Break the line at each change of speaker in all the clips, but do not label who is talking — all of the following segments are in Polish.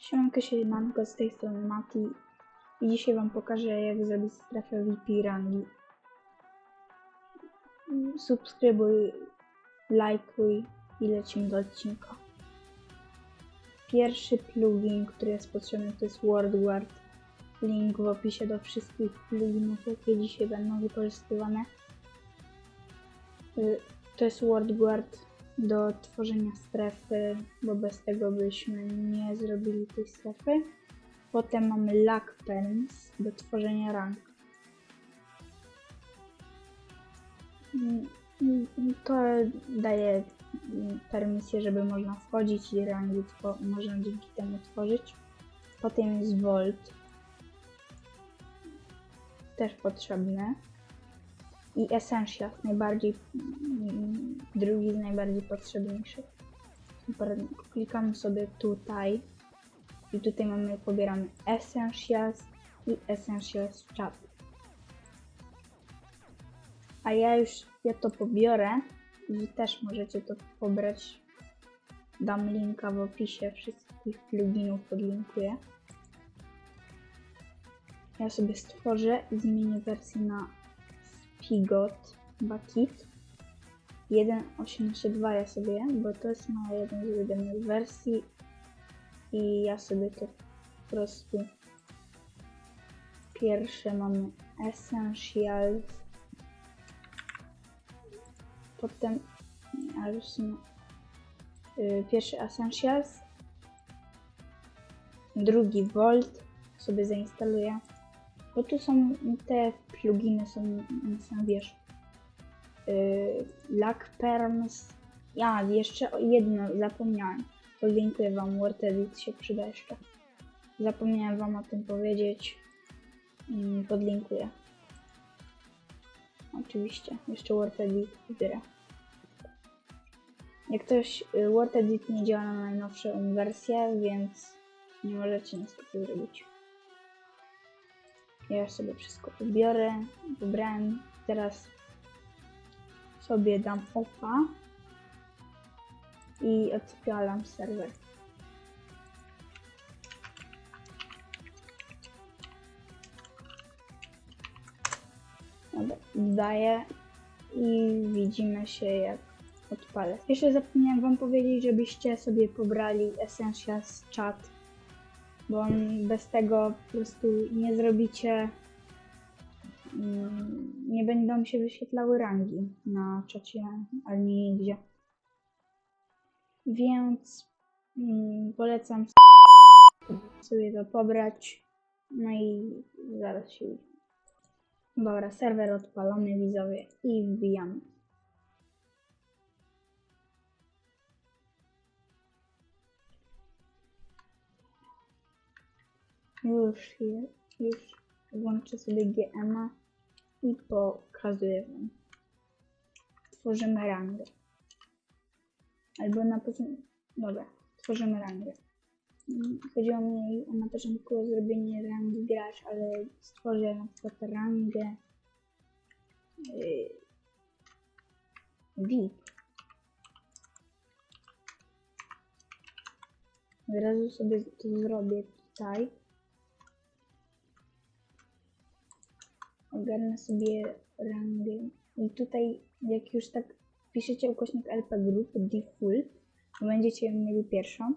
Siemanko, siemanko, z tej strony Mati i dzisiaj wam pokażę jak zrobić strefę VP rangi. Subskrybuj, lajkuj i lecimy do odcinka. Pierwszy plugin, który jest potrzebny to jest WordGuard. Link w opisie do wszystkich pluginów, jakie dzisiaj będą wykorzystywane. Y, To jest WordGuard do tworzenia strefy, bo bez tego byśmy nie zrobili tej strefy. Potem mamy Lack Pens do tworzenia rank. To daje permisję, żeby można wchodzić i rangi można dzięki temu tworzyć. Potem jest Volt. Też potrzebne. I Essentials, najbardziej, drugi z najbardziej potrzebniejszych. Super, klikamy sobie tutaj i tutaj mamy, pobieramy Essentials i Essentials Chat. A ja już, ja to pobiorę i też możecie to pobrać. Dam linka w opisie wszystkich pluginów, podlinkuję. Ja sobie stworzę i zmienię wersję na Spigot Bakit 1.18.2 ja sobie, bo to jest moja jedna z ulubionych wersji. I ja sobie to po prostu pierwsze mamy Essentials. Potem ale w sumie y, pierwszy Essentials. Drugi Volt sobie zainstaluję bo tu są te pluginy są na wierzchu yy, Perms. Ja, jeszcze jedno zapomniałem. Podlinkuję wam WordEdit się przyda jeszcze. Zapomniałem wam o tym powiedzieć. Mm, Podlinkuję. Oczywiście, jeszcze WordEdit wybierę. Jak ktoś y, WordEdit nie działa na najnowszą wersję, więc nie możecie niestety zrobić. Ja sobie wszystko wybiorę. Wybrałem. Teraz sobie dam opa i odpalam serwer. Dobra, daję i widzimy się jak odpalę. Jeszcze zapomniałem wam powiedzieć, żebyście sobie pobrali Essentials Chat, bo bez tego po prostu nie zrobicie Mm, nie będą się wyświetlały rangi na czacie ani nigdzie. Więc mm, polecam sobie to pobrać. No i zaraz się. Dobra, serwer odpalony widzowie i wbijamy. Już już włączę sobie GMA i pokazuję wam. Tworzymy rangę. Albo na początku. Dobra, tworzymy rangę. Mm, Chodziło mi na początku o zrobienie rangi gracz, ale stworzę na przykład rangę yy, VIP. Od razu sobie to zrobię tutaj. Ogarnę sobie rangę. I tutaj, jak już tak piszecie ukośnik LP Group default, to będziecie mieli pierwszą.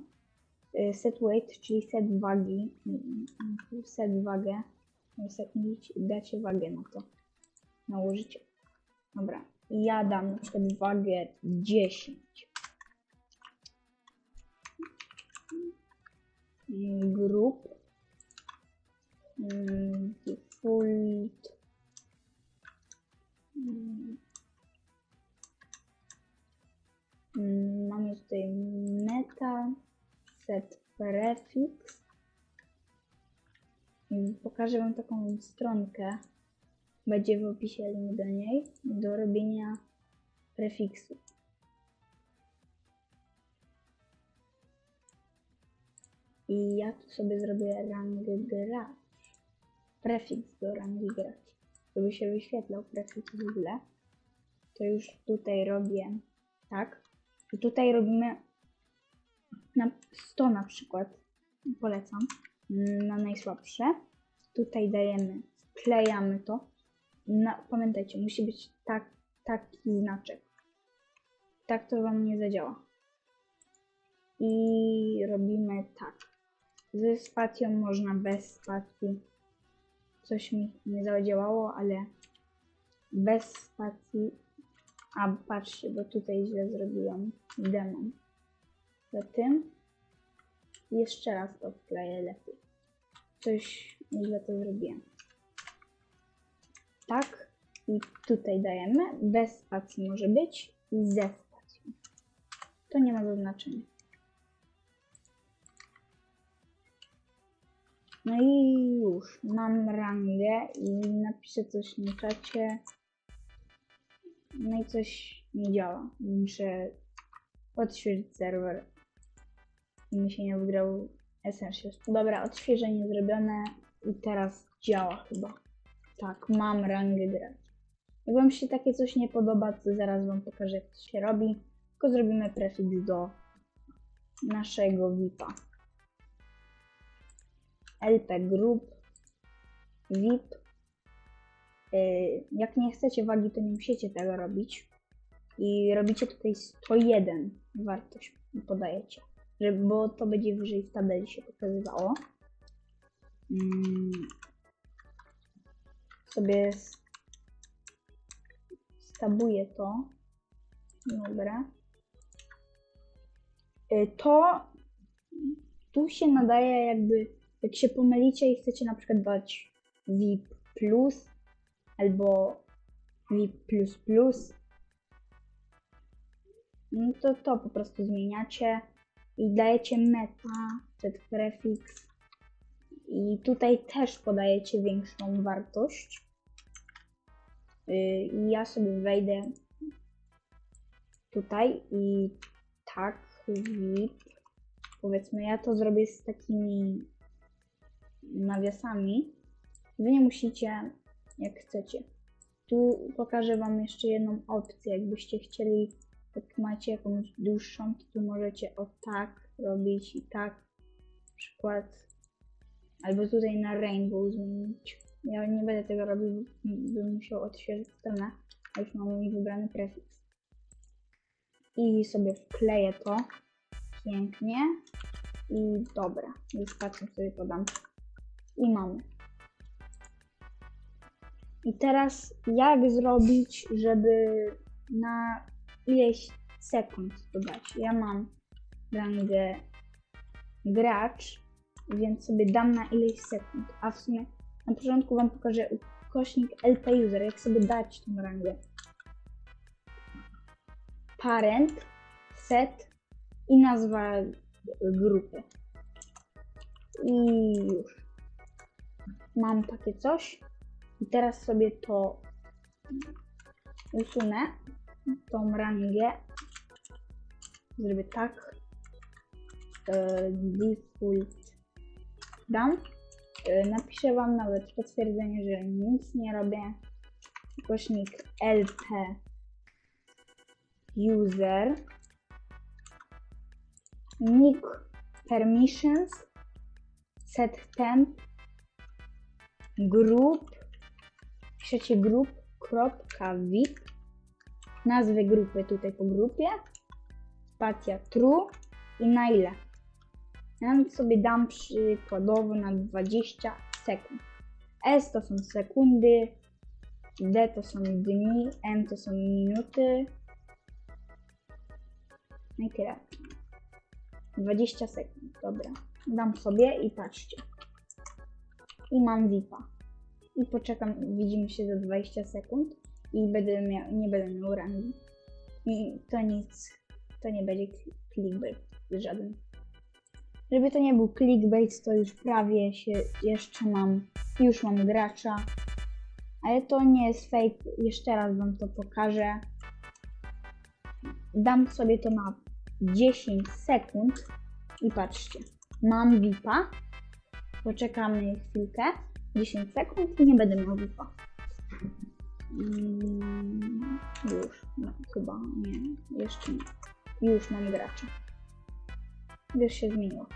Y, Set weight, czyli set wagi, y, set wagę, y, set, dacie wagę na to, nałożycie. Dobra, ja dam na przykład wagę 10. Y, Group, default, Mm. Mm, Mamy tutaj meta, set prefix. Pokażę Wam taką stronkę. Będzie w opisie link do niej, do robienia prefiksu. I ja tu sobie zrobię rangę gracz. Prefiks do rangi gracz żeby się wyświetlał prefiks w ogóle, to już tutaj robię tak. I tutaj robimy na 100 na przykład. polecam, na najsłabsze. Tutaj dajemy, wklejamy to. Na, pamiętajcie, musi być tak, taki znaczek. Tak to Wam nie zadziała. I robimy tak. Ze spacją można bez spacji. Coś mi nie zadziałało, ale bez spacji. A patrzcie, bo tutaj źle zrobiłam demon. Za tym jeszcze raz to wkleję lepiej. Coś źle to zrobiłem. Tak. I tutaj dajemy. Bez spacji może być. I ze spacją. To nie ma znaczenia. No i już. Mam rangę i napiszę coś na czacie. No i coś nie działa. Muszę odświeżyć serwer. I mi się nie wygrał Essentials. Dobra, odświeżenie zrobione i teraz działa chyba. Tak, mam rangę grać. Jak wam się takie coś nie podoba, to zaraz wam pokażę jak to się robi. Tylko zrobimy prefiks do naszego VIP-a. LP Group, VIP. Yy, Jak nie chcecie wagi, to nie musicie tego robić. I robicie tutaj 101 wartość podajecie, bo to będzie wyżej w tabeli się pokazywało. Mm. Sobie stabuję to. Dobra. Y, To tu się nadaje jakby, jak się pomylicie i chcecie na przykład dać VIP plus albo VIP plus plus, no to to po prostu zmieniacie i dajecie meta, set prefix i tutaj też podajecie większą wartość. Y, I ja sobie wejdę tutaj i tak VIP powiedzmy, ja to zrobię z takimi nawiasami. Wy nie musicie, jak chcecie. Tu pokażę Wam jeszcze jedną opcję. Jakbyście chcieli, jak macie jakąś dłuższą, to tu możecie o tak robić i tak. Na przykład, albo tutaj na rainbow zmienić. Ja nie będę tego robił, bym musiał odświeżyć stronę, a już mam mój wybrany prefiks. I sobie wkleję to pięknie. I dobra, już patrzę sobie podam. I mamy. I teraz jak zrobić, żeby na ileś sekund to dać? Ja mam rangę gracz, więc sobie dam na ileś sekund. A w sumie na początku wam pokażę ukośnik LP user, jak sobie dać tą rangę. Parent, set i nazwa grupy. I już. Mam takie coś. I teraz sobie to usunę. Tą rangę. Zrobię tak. E, default dam. E, napiszę Wam nawet potwierdzenie, że nic nie robię. Kośnik LP user nick permissions set temp group piszecie group kropka vip nazwę grupy tutaj po grupie. Spacja true i na ile? Ja sobie dam przykładowo na 20 sekund. S to są sekundy D to są dni M to są minuty. No i tyle. 20 sekund, dobra. Dam sobie i patrzcie. I mam VIPa. I poczekam, widzimy się za 20 sekund i będę miał, nie będę miał rangi. I to nic, to nie będzie clickbait żaden. Żeby to nie był clickbait, to już prawie się jeszcze mam, już mam gracza. Ale to nie jest fake, jeszcze raz wam to pokażę. Dam sobie to na 10 sekund i patrzcie, mam VIPa, poczekamy chwilkę, 10 sekund i nie będę miał VIPa. Mm, już, no chyba nie, jeszcze nie. Już mam gracza. Już się zmieniło.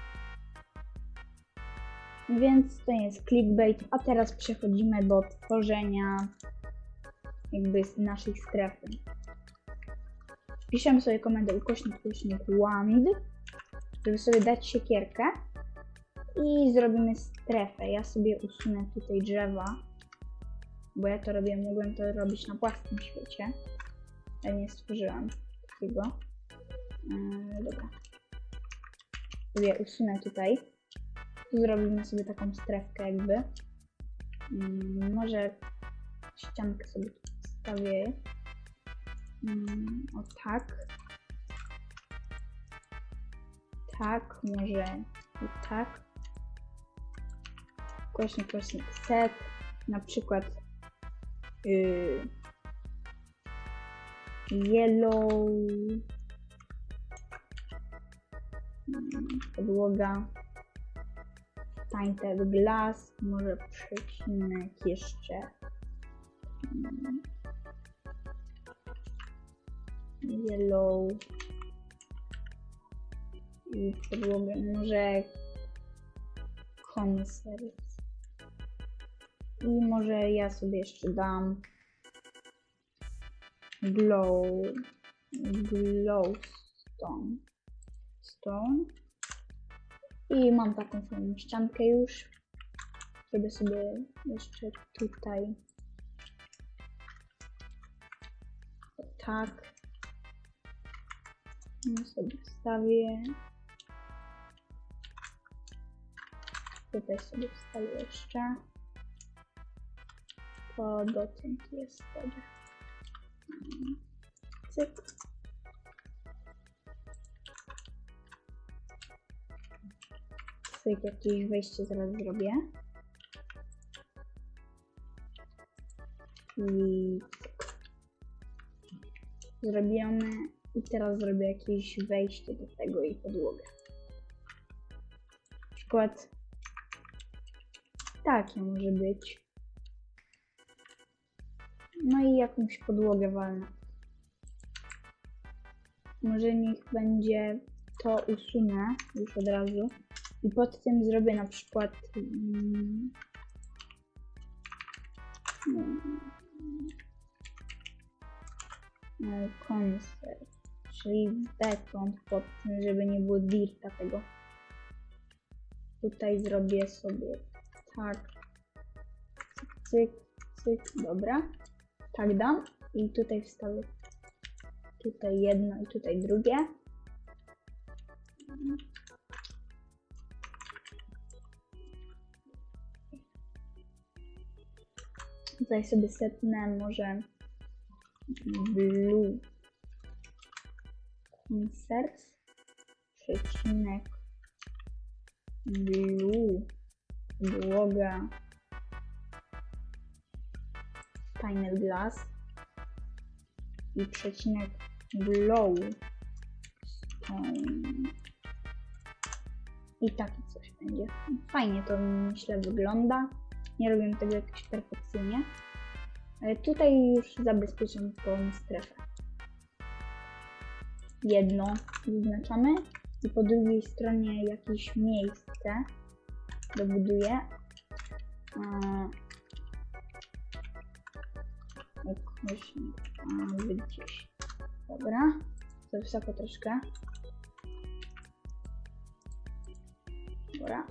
Więc to jest clickbait, a teraz przechodzimy do tworzenia jakby naszej strefy. Piszemy sobie komendę ukośnik, ukośnik wand, żeby sobie dać siekierkę i zrobimy strefę. Ja sobie usunę tutaj drzewa, bo ja to robię, mogłem to robić na płaskim świecie, ale nie stworzyłam takiego. Yy, dobra. Sobie usunę tutaj. Tu zrobimy sobie taką strefkę jakby. Mm, może ściankę sobie wstawię. Mm, o tak. Tak, może i tak. Kośnik, kośnik set. Na przykład yy, yellow podłoga Tainted Glass, może przecinek jeszcze yellow i podłogę może concert i może ja sobie jeszcze dam glow glowstone stone i mam taką fajną ściankę już. Zrobię sobie jeszcze tutaj. Tak. No sobie wstawię. Tutaj sobie wstawię jeszcze. To dotąd jest dobra. Cyk. cyk, jakieś wejście zaraz zrobię. I. Zrobione. I teraz zrobię jakieś wejście do tego i podłogę. Na przykład takie może być. No i jakąś podłogę walnę. Może niech będzie to usunę już od razu. I pod tym zrobię na przykład mm, mm, koncert, czyli beton pod tym, żeby nie było dirta tego. Tutaj zrobię sobie tak, cyk, cyk, dobra, tak dam i tutaj wstawię tutaj jedno i tutaj drugie. Tutaj sobie setnę może blue concerts przecinek blue podłoga final glass i przecinek glow stone i taki coś będzie. Fajnie to myślę wygląda. Nie robię tego jakoś perfekcyjnie. Ale tutaj już zabezpieczam tą strefę. Jedno zaznaczamy i po drugiej stronie jakieś miejsce dobuduję. Jakoś gdzieś. Dobra. Za wysoko troszkę. Dobra.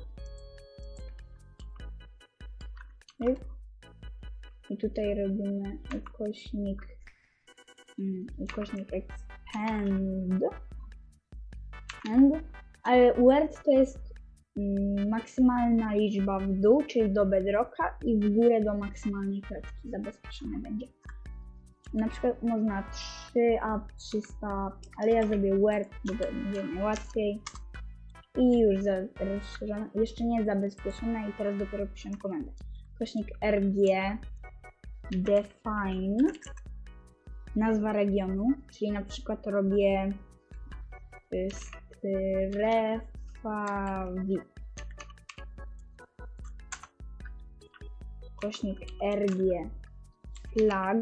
I tutaj robimy ukośnik, um, ukośnik expand. And, ale word to jest maksymalna liczba w dół, czyli do bedrocka i w górę do maksymalnej kredki zabezpieczone będzie. Na przykład można 3 a 300, ale ja zrobię word, bo będzie najłatwiej. I już rozszerzone, jeszcze nie zabezpieczone i teraz dopiero piszę komendę kośnik RG define nazwa regionu, czyli na przykład robię y, V. Kośnik RG flag.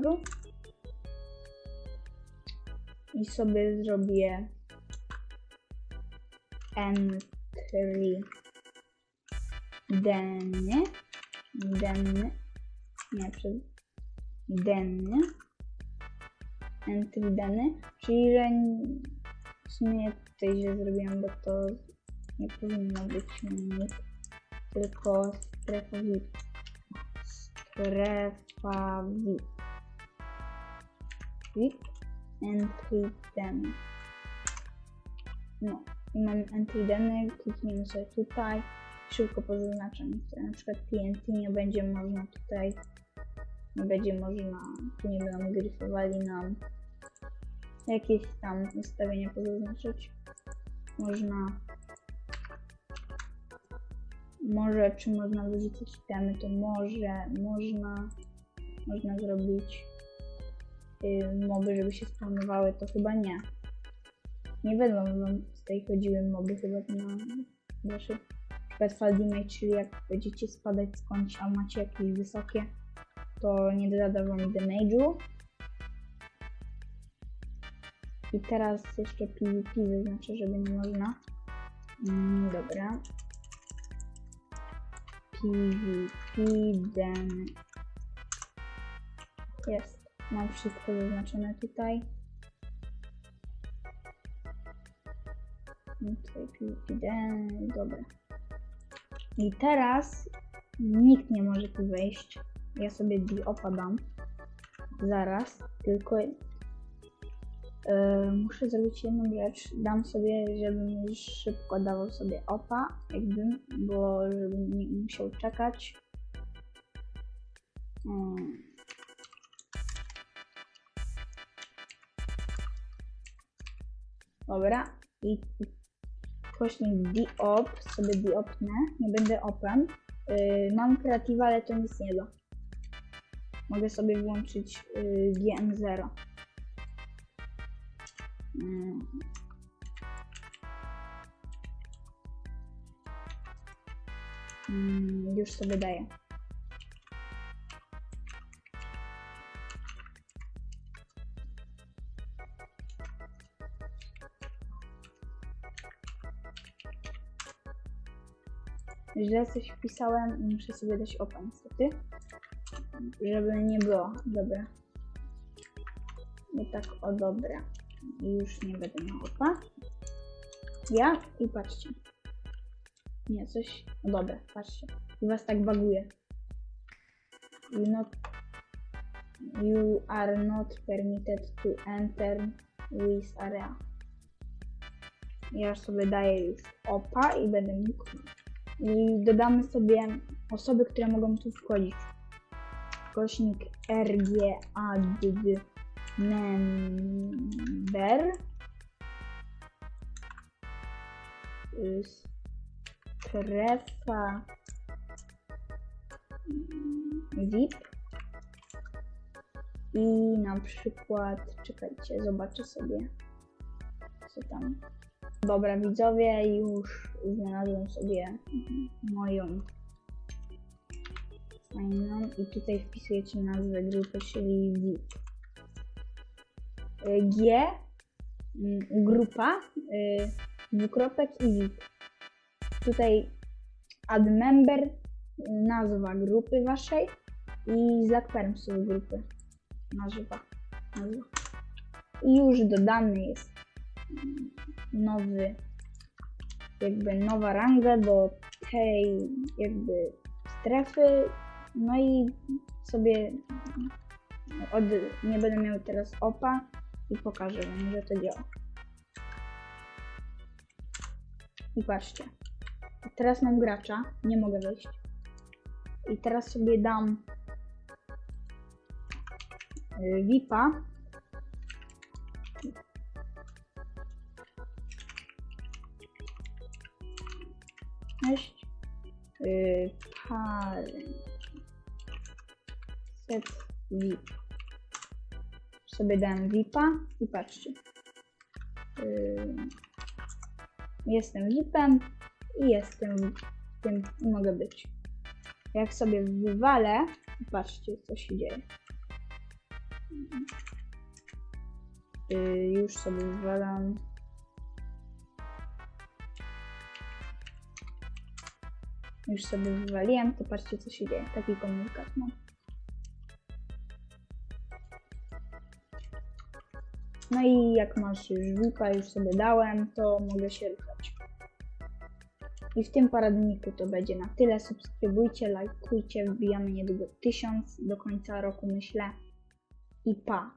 I sobie zrobię entry. Denny, denny, nie, przez denny, entry denny, czyli że w sumie tutaj źle zrobiłam, bo to nie powinno być nick, tylko strefa VIP. Strefa VIP. VIP, entry denny. No, i mam entry denny, klikniemy sobie tutaj, szybko pozaznaczam, na przykład TNT nie będzie można tutaj, nie będzie można, tu nie będą gryfowali nam jakieś tam ustawienia pozaznaczyć. Można może, czy można wyrzucić temy, to może, można, można zrobić yy, moby, żeby się spawnowały, to chyba nie. Nie będą wam tutaj chodziły moby chyba na wasze na przykład fall damage, czyli jak będziecie spadać skądś, a macie jakieś wysokie, to nie doda wam damage'u. I teraz jeszcze PvP zaznaczę, żeby nie można. Mm, dobra. PvP den. Jest. Mam wszystko zaznaczone tutaj. I Tutaj PvP den. Dobra. I teraz nikt nie może tu wejść. Ja sobie opadam. Zaraz. Tylko muszę zrobić jedną rzecz. Dam sobie, żebym szybko dawał sobie opa, jakbym, bo żebym nie musiał czekać. Mm. Dobra. I kośnik diop, sobie diopnę, nie będę opem. Yy, mam kreatywa, ale to nic nie da. Mogę sobie włączyć yy, GM0. Mm. Mm, już sobie daję. Źle coś wpisałem muszę sobie dać opa niestety. Żeby nie było. Dobra. I tak o dobra. Już nie będę miał opa. Ja i patrzcie. Nie, coś. No dobra, patrzcie. I was tak baguje. You not You are not permitted to enter this area. Ja sobie daję już opa i będę mógł. I dodamy sobie osoby, które mogą tu wchodzić. Kośnik RGADD member. Strefa VIP. I na przykład, czekajcie, zobaczę sobie, co tam. Dobra, widzowie, już znalazłem sobie moją fajną i tutaj wpisujecie nazwę grupy, czyli VIP. G, mm, grupa, y, dwukropek i VIP. Tutaj add member, nazwa grupy waszej i znak permsu grupy. Nazwa. nazwa. I już dodany jest mm, nowy, jakby nowa ranga do tej jakby strefy. No i sobie od, nie będę miał teraz opa i pokażę wam, że to działa. I patrzcie. Teraz mam gracza, nie mogę wejść. I teraz sobie dam y, VIPa. Sobie dałem VIPa i patrzcie. Y, jestem VIPem i jestem tym mogę być. Jak sobie wywalę, patrzcie co się dzieje. Y, już sobie wywalam. już sobie wywaliłem, to patrzcie co się dzieje. Taki komunikat mam. No i jak masz już VIPa, już sobie dałem, to mogę się ruszać. I w tym poradniku to będzie na tyle. Subskrybujcie, lajkujcie, wbijamy niedługo 1000 do końca roku myślę. I pa!